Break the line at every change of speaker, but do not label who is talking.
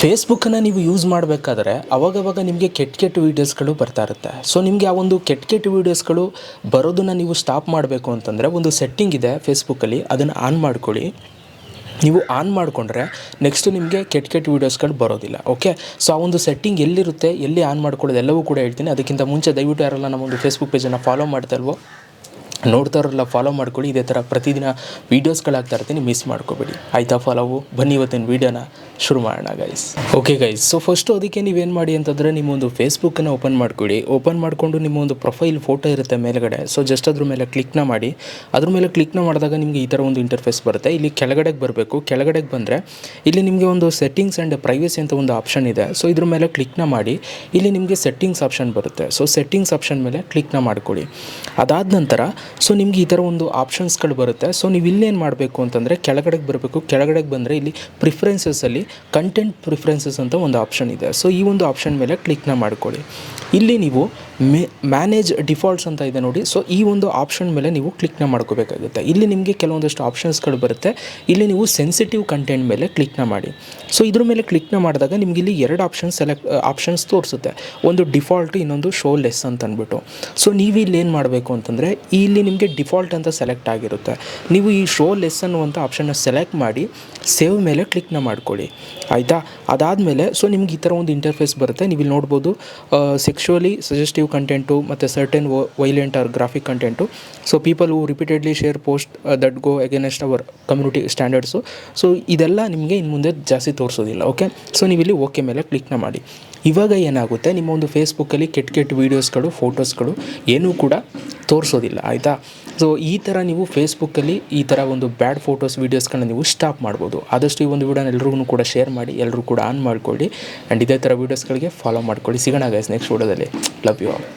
ಫೇಸ್ಬುಕ್ಕನ್ನು ನೀವು ಯೂಸ್ ಮಾಡಬೇಕಾದ್ರೆ ಅವಾಗವಾಗ ನಿಮಗೆ ಕೆಟ್ಟ ಕೆಟ್ಟ ವೀಡಿಯೋಸ್ಗಳು ಬರ್ತಾ ಇರುತ್ತೆ. ಸೊ ನಿಮಗೆ ಆ ಒಂದು ಕೆಟ್ಟ ಕೆಟ್ಟ ವೀಡಿಯೋಸ್ಗಳು ಬರೋದನ್ನು ನೀವು ಸ್ಟಾಪ್ ಮಾಡಬೇಕು ಅಂತಂದರೆ ಒಂದು ಸೆಟ್ಟಿಂಗ್ ಇದೆ ಫೇಸ್ಬುಕ್ಕಲ್ಲಿ ಅದನ್ನು ಆನ್ ಮಾಡ್ಕೊಳ್ಳಿ. ನೀವು ಆನ್ ಮಾಡಿಕೊಂಡ್ರೆ ನೆಕ್ಸ್ಟ್ ನಿಮಗೆ ಕೆಟ್ಟ ಕೆಟ್ಟ ವೀಡಿಯೋಸ್ಗಳು ಬರೋದಿಲ್ಲ ಓಕೆ ಸೊ ಆ ಒಂದು ಸೆಟ್ಟಿಂಗ್ ಎಲ್ಲಿರುತ್ತೆ, ಎಲ್ಲಿ ಆನ್ ಮಾಡ್ಕೊಳ್ಳೋದು ಎಲ್ಲವೂ ಕೂಡ ಹೇಳ್ತೀನಿ. ಅದಕ್ಕಿಂತ ಮುಂಚೆ ದಯವಿಟ್ಟು ಯಾರಲ್ಲ ನಮ್ಮ ಒಂದು ಫೇಸ್ಬುಕ್ ಪೇಜನ್ನು ಫಾಲೋ ಮಾಡ್ತಾ ಇಲ್ವೋ ನೋಡ್ತಾರಲ್ಲ ಫಾಲೋ ಮಾಡ್ಕೊಳ್ಳಿ. ಇದೇ ಥರ ಪ್ರತಿದಿನ ವೀಡಿಯೋಸ್ಗಳಾಗ್ತಾ ಇರ್ತೀನಿ ಮಿಸ್ ಮಾಡ್ಕೋಬೇಡಿ. ಆಯಿತಾ ಫಾಲೋವು ಬನ್ನಿ ಇವತ್ತಿನ ವೀಡಿಯೋನ ಶುರು ಮಾಡೋಣ guys okay guys so first ಅದಕ್ಕೆ ನೀವೇನು ಮಾಡಿ ಅಂತಂದರೆ ನಿಮ್ಮೊಂದು ಫೇಸ್ಬುಕ್ಕನ್ನು ಓಪನ್ ಮಾಡ್ಕೊಳ್ಳಿ ಓಪನ್ ಮಾಡಿಕೊಂಡು ನಿಮ್ಮ ಒಂದು ಪ್ರೊಫೈಲ್ ಫೋಟೋ ಇರುತ್ತೆ ಮೇಲ್ಗಡೆ. ಸೊ ಜಸ್ಟ್ ಅದ್ರ ಮೇಲೆ ಕ್ಲಿಕ್ನ ಮಾಡಿ. ಅದ್ರ ಮೇಲೆ ಕ್ಲಿಕ್ನ ಮಾಡಿದಾಗ ನಿಮಗೆ ಈ ಥರ ಒಂದು ಇಂಟರ್ಫೇಸ್ ಬರುತ್ತೆ. ಇಲ್ಲಿ ಕೆಳಗಡೆಗೆ ಬರಬೇಕು. ಕೆಳಗಡೆಗೆ ಬಂದರೆ ಇಲ್ಲಿ ನಿಮಗೆ ಒಂದು ಸೆಟ್ಟಿಂಗ್ಸ್ ಆ್ಯಂಡ್ ಪ್ರೈವಸಿ ಅಂತ ಒಂದು ಆಪ್ಷನ್ ಇದೆ. ಸೊ ಇದ್ರ ಮೇಲೆ ಕ್ಲಿಕ್ನ ಮಾಡಿ. ಇಲ್ಲಿ ನಿಮಗೆ ಸೆಟ್ಟಿಂಗ್ಸ್ ಆಪ್ಷನ್ ಬರುತ್ತೆ. ಸೊ ಸೆಟ್ಟಿಂಗ್ಸ್ ಆಪ್ಷನ್ ಮೇಲೆ ಕ್ಲಿಕ್ನ ಮಾಡ್ಕೊಳ್ಳಿ ಅದಾದ ನಂತರ ಸೊ ನಿಮಗೆ ಈ ಥರ ಒಂದು ಆಪ್ಷನ್ಸ್ಗಳು ಬರುತ್ತೆ. ಸೊ ನೀವು ಇಲ್ಲೇನು ಮಾಡಬೇಕು ಅಂತಂದರೆ ಕೆಳಗಡೆಗೆ ಬರಬೇಕು. ಕೆಳಗಡೆಗೆ ಬಂದರೆ ಇಲ್ಲಿ ಪ್ರಿಫರೆನ್ಸಸಲ್ಲಿ ಕಂಟೆಂಟ್ ಪ್ರಿಫರೆನ್ಸಸ್ ಅಂತ ಒಂದು ಆಪ್ಷನ್ ಇದೆ. ಸೊ ಈ ಒಂದು ಆಪ್ಷನ್ ಮೇಲೆ ಕ್ಲಿಕ್ನ ಮಾಡ್ಕೊಳ್ಳಿ. ಇಲ್ಲಿ ನೀವು ಮ್ಯಾನೇಜ್ ಡಿಫಾಲ್ಟ್ಸ್ ಅಂತ ಇದೆ ನೋಡಿ. ಸೊ ಈ ಒಂದು ಆಪ್ಷನ್ ಮೇಲೆ ನೀವು ಕ್ಲಿಕ್ನ ಮಾಡ್ಕೋಬೇಕಾಗುತ್ತೆ. ಇಲ್ಲಿ ನಿಮಗೆ ಕೆಲವೊಂದಷ್ಟು ಆಪ್ಷನ್ಸ್ಗಳು ಬರುತ್ತೆ. ಇಲ್ಲಿ ನೀವು ಸೆನ್ಸಿಟಿವ್ ಕಂಟೆಂಟ್ ಮೇಲೆ ಕ್ಲಿಕ್ನ ಮಾಡಿ. ಸೊ ಇದ್ರ ಮೇಲೆ ಕ್ಲಿಕ್ನ ಮಾಡಿದಾಗ ನಿಮಗೆ ಇಲ್ಲಿ ಎರಡು ಆಪ್ಷನ್ ಸೆಲೆಕ್ಟ್ ಆಪ್ಷನ್ಸ್ ತೋರಿಸುತ್ತೆ. ಒಂದು ಡಿಫಾಲ್ಟ್ ಇನ್ನೊಂದು ಶೋ ಲೆಸ್ ಅಂತ ಅಂದ್ಬಿಟ್ಟು. ಸೊ ನೀವು ಇಲ್ಲಿ ಏನು ಮಾಡಬೇಕು ಅಂತಂದರೆ, ಇಲ್ಲಿ ನಿಮಗೆ ಡಿಫಾಲ್ಟ್ ಅಂತ ಸೆಲೆಕ್ಟ್ ಆಗಿರುತ್ತೆ. ನೀವು ಈ ಶೋ ಲೆಸ್ ಅನ್ನುವಂಥ ಆಪ್ಷನ್ನ ಸೆಲೆಕ್ಟ್ ಮಾಡಿ ಸೇವ್ ಮೇಲೆ ಕ್ಲಿಕ್ನ ಮಾಡ್ಕೊಳ್ಳಿ. ಆಯಿತಾ? ಅದಾದಮೇಲೆ ಸೊ ನಿಮ್ಗೆ ಈ ಥರ ಒಂದು ಇಂಟರ್ಫೇಸ್ ಬರುತ್ತೆ. ನೀವು ಇಲ್ಲಿ ನೋಡ್ಬೋದು ಸೆಕ್ಷುವಲಿ ಸಜೆಸ್ಟಿವ್ ಕಂಟೆಂಟು ಮತ್ತು certain violent or graphic content so people who repeatedly share post that go against our community standards so ಇದೆಲ್ಲ ನಿಮಗೆ ಇನ್ನು ಮುಂದೆ ಜಾಸ್ತಿ ತೋರಿಸೋದಿಲ್ಲ ಓಕೆ ಸೊ ನೀವು ಇಲ್ಲಿ ಓಕೆ ಮೇಲೆ ಕ್ಲಿಕ್ನ ಮಾಡಿ. ಇವಾಗ ಏನಾಗುತ್ತೆ, ನಿಮ್ಮ ಒಂದು ಫೇಸ್ಬುಕ್ಕಲ್ಲಿ ಕೆಟ್ಟ ಕೆಟ್ಟ ವೀಡಿಯೋಸ್ಗಳು ಫೋಟೋಸ್ಗಳು ಏನೂ ಕೂಡ ತೋರಿಸೋದಿಲ್ಲ, ಆಯಿತಾ? ಸೊ ಈ ಥರ ನೀವು ಫೇಸ್ಬುಕ್ಕಲ್ಲಿ ಈ ಥರ ಒಂದು ಬ್ಯಾಡ್ ಫೋಟೋಸ್ ವೀಡಿಯೋಸ್ಗಳನ್ನ ನೀವು ಸ್ಟಾಪ್ ಮಾಡ್ಬೋದು. ಆದಷ್ಟು ಈ ಒಂದು ವಿಡಿಯೋನ ಎಲ್ರಿಗೂ ಕೂಡ ಶೇರ್ ಮಾಡಿ ಎಲ್ಲರೂ ಕೂಡ ಆನ್ ಮಾಡ್ಕೊಳ್ಳಿ. ಆ್ಯಂಡ್ ಇದೇ ಥರ ವೀಡಿಯೋಸ್ಗಳಿಗೆ ಫಾಲೋ ಮಾಡ್ಕೊಳ್ಳಿ. ಸಿಗೋಣ ಗೈಸ್ ನೆಕ್ಸ್ಟ್ ವೀಡಿಯೋದಲ್ಲಿ ಲವ್ ಯು ಆಲ್